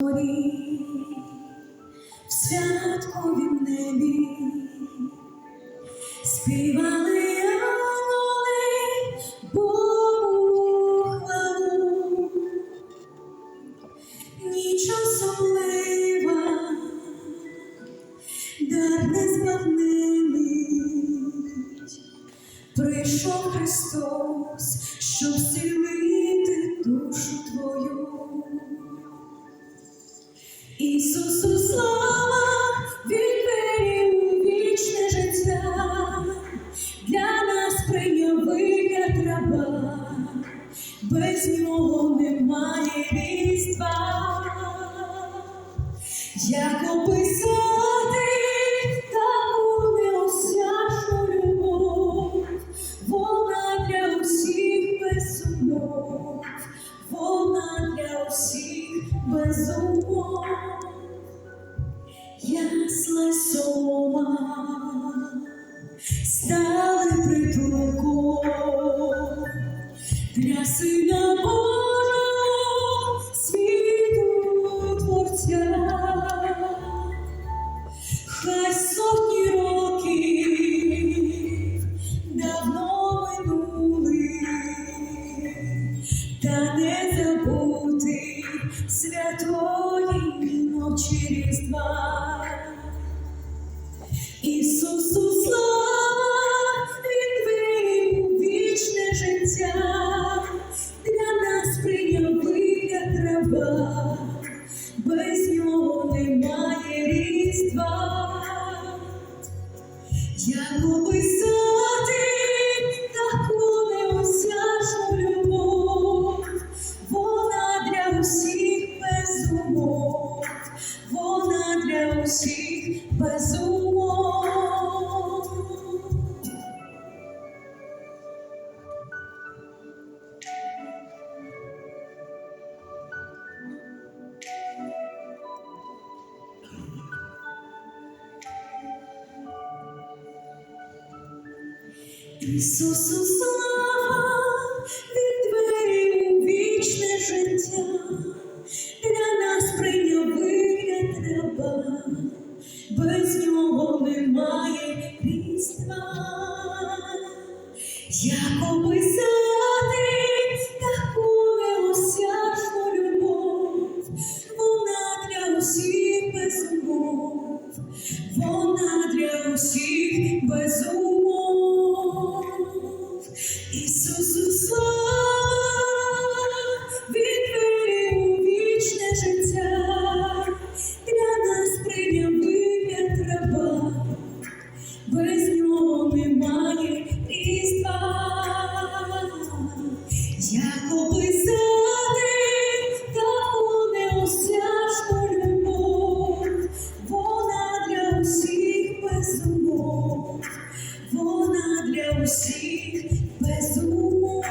в святковім небі співали янголи Богу хвалу. Ніч особлива, дар незбагнений, прийшов Христос, щоб зцілити Ісусу слава, Він у вічне життя, для нас прийняв вигляд раба, без нього немає різдва. Як описати Ясла сома Ісусу слава, Він вирів у вічне життя, для нас прийняв вигляд без нього немає різдва. Як описати таку неосяжну любов, вона для усіх без умов, вона для усіх Ісусу слава, від двері у вічне життя, для нас прийняв вигляд раба, без нього немає різдва. Як описати таку неосяжну любов, вона для усіх без умов, вона для усіх без умов. Як описати таку любов, вона для усіх без умов, вона для усіх без умов.